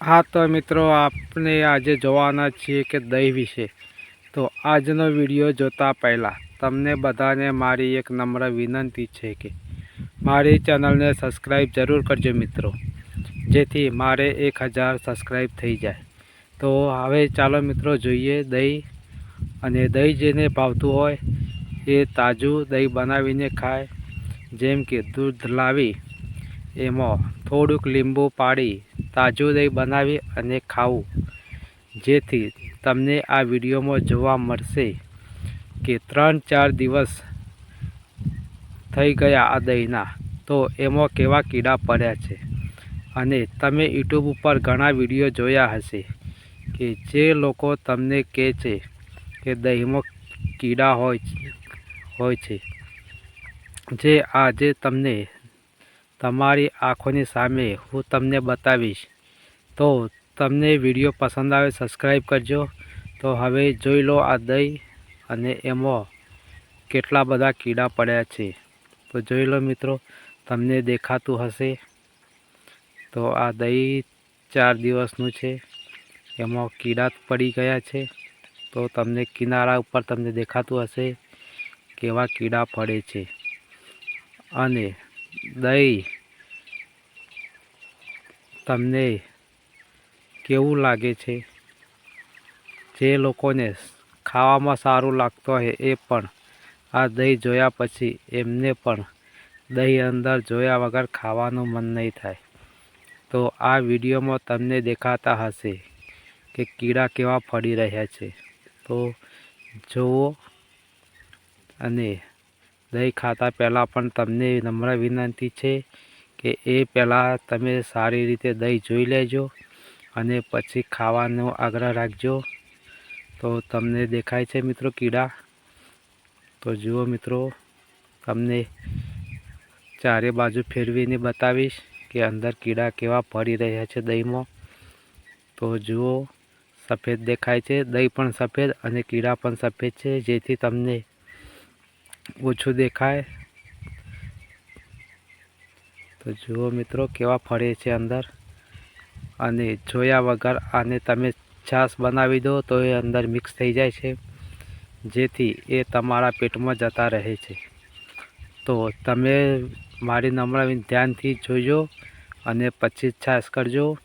હા, તો મિત્રો આપણે આજે જોવાના છીએ કે દહીં વિશે. તો આજનો વીડિયો જોતા પહેલાં, તમને બધાને મારી એક નમ્ર વિનંતી છે કે મારી ચેનલને સબસ્ક્રાઈબ જરૂર કરજો મિત્રો, જેથી મારે એક હજાર સબસ્ક્રાઈબ થઈ જાય. તો હવે ચાલો મિત્રો, જોઈએ દહીં. અને દહીં જેને ભાવતું હોય, એ તાજું દહીં બનાવીને ખાય. જેમ કે દૂધ લાવી, એમાં થોડુંક લીંબુ પાડી તાજું દહીં બનાવી અને ખાવું. જેથી તમને આ વિડીયોમાં જોવા મળશે કે ત્રણ ચાર દિવસ થઈ ગયા આ દહીંના. તો એમાં કેવા કીડા પડ્યા છે? અને તમે યુટ્યુબ ઉપર ઘણા વીડિયો જોયા હશે કે જે લોકો તમને કહે છે કે દહીંમાં કીડા હોય હોય છે. જે આજે તમને તમારી આંખોની સામે હું તમને બતાવીશ. તો તમને વીડિયો પસંદ આવે સબસ્ક્રાઈબ કરજો. તો હવે જોઈ લો આ દહીં અને એમાં કેટલા બધા કીડા પડ્યા છે. તો જોઈ લો મિત્રો, તમને દેખાતું હશે. તો આ દહીં ચાર દિવસનું છે. એમાં કીડા પડી ગયા છે. તો તમને કિનારા ઉપર તમને દેખાતું હશે કેવા કીડા પડે છે. અને દહીં તમને કેવું લાગે છે? જે લોકોને ખાવામાં સારું લાગતું હોય એ પણ આ દહીં જોયા પછી એમને પણ દહીં અંદર જોયા વગર ખાવાનું મન નહીં થાય. તો આ વિડીયોમાં તમને દેખાતા હશે કે કીડા કેવા ફળી રહ્યા છે. તો જુઓ અને દહીં ખાતા પહેલાં પણ તમને નમ્ર વિનંતી છે કે એ પહેલાં તમે સારી રીતે દહીં જોઈ લેજો અને પછી ખાવાનો આગ્રહ રાખજો. તો તમને દેખાય છે મિત્રો કીડા. તો જુઓ મિત્રો, તમને ચારે બાજુ ફેરવીને બતાવીશ કે અંદર કીડા કેવા પડી રહ્યા છે દહીંમાં. તો જુઓ, સફેદ દેખાય છે, દહીં પણ સફેદ અને કીડા પણ સફેદ છે, જેથી તમને ઓછું દેખાય. તો જુઓ મિત્રો કેવા ફળે છે અંદર. અને જોયા વગર આને તમે છાશ બનાવી દો તો એ અંદર મિક્સ થઈ જાય છે. જેથી એ તમારા પેટમાં જતા રહે છે. તો તમે મારી નમ્ર ધ્યાનથી જોજો અને પછી છાશ કરજો.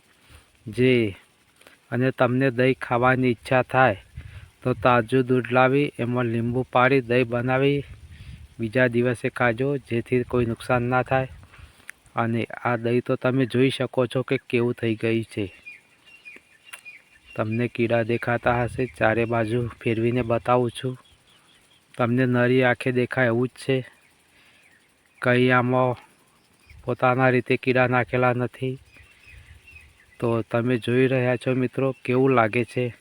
જે અને તમને દહીં ખાવાની ઈચ્છા થાય તો તાજું દૂધ લાવી, એમાં લીંબુ પાડી, દહીં બનાવી બીજા દિવસે ખાજો, જેથી કોઈ નુકસાન ના થાય. અને આ દહીં તો તમે જોઈ શકો છો કે કેવું થઈ ગયું છે. તમને કીડા દેખાતા હશે, ચારે બાજુ ફેરવીને બતાવું છું. તમને નરી આંખે દેખાય એવું જ છે. કંઈ આમાં પોતાના રીતે કીડા નાખેલા નથી. તો તમે જોઈ રહ્યા છો મિત્રો કેવું લાગે છે.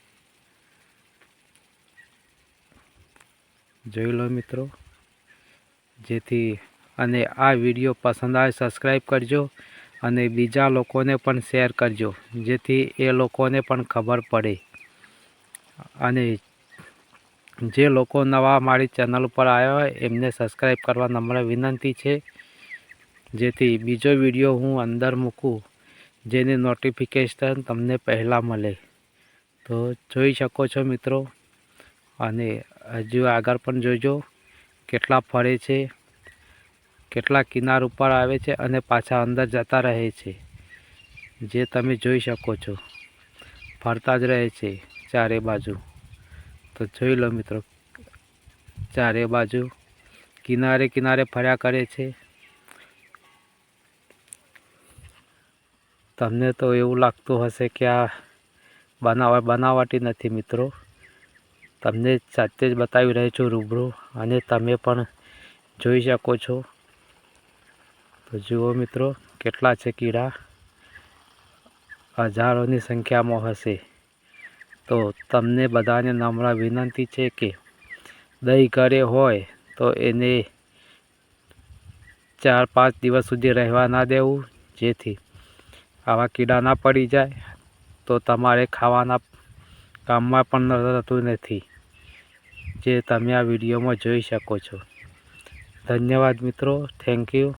જોઈ લો મિત્રો. જેથી અને આ વીડિયો પસંદ આવે સબસ્ક્રાઈબ કરજો અને બીજા લોકોને પણ શેર કરજો, જેથી એ લોકોને પણ ખબર પડે. અને જે લોકો નવા મારી ચેનલ ઉપર આવ્યા હોય, એમને સબસ્ક્રાઈબ કરવા નમ્ર વિનંતી છે. જેથી બીજો વીડિયો હું અંદર મૂકું, જેની નોટિફિકેશન તમને પહેલાં મળે. તો જોઈ શકો છો મિત્રો, અને હજુ આગળ પણ જોજો. કેટલા ફરે છે, કેટલા કિનાર ઉપર આવે છે અને પાછા અંદર જતા રહે છે, જે તમે જોઈ શકો છો. ફરતા જ રહે છે ચારે બાજુ. તો જોઈ લો મિત્રો, ચારે બાજુ કિનારે કિનારે ફર્યા કરે છે. તમને તો એવું લાગતું હશે કે આ બનાવ બનાવટી નથી મિત્રો. તમને જાતે જ બતાવી રહ્યો છું રૂબરૂ અને તમે પણ જોઈ શકો છો. તો જુઓ મિત્રો, કેટલા છે કીડા? હજારોની સંખ્યામાં હશે. તો તમને બધાને નમ્ર વિનંતી છે કે દહીં ઘરે હોય તો એને ચાર પાંચ દિવસ સુધી રહેવા ના દેવું, જેથી આવા કીડા ના પડી જાય. તો તમારે ખાવાના કામમાં પણ રહેતું નથી. જે તમે આ વિડીયોમાં જોઈ શકો છો. ધન્યવાદ મિત્રો. Thank you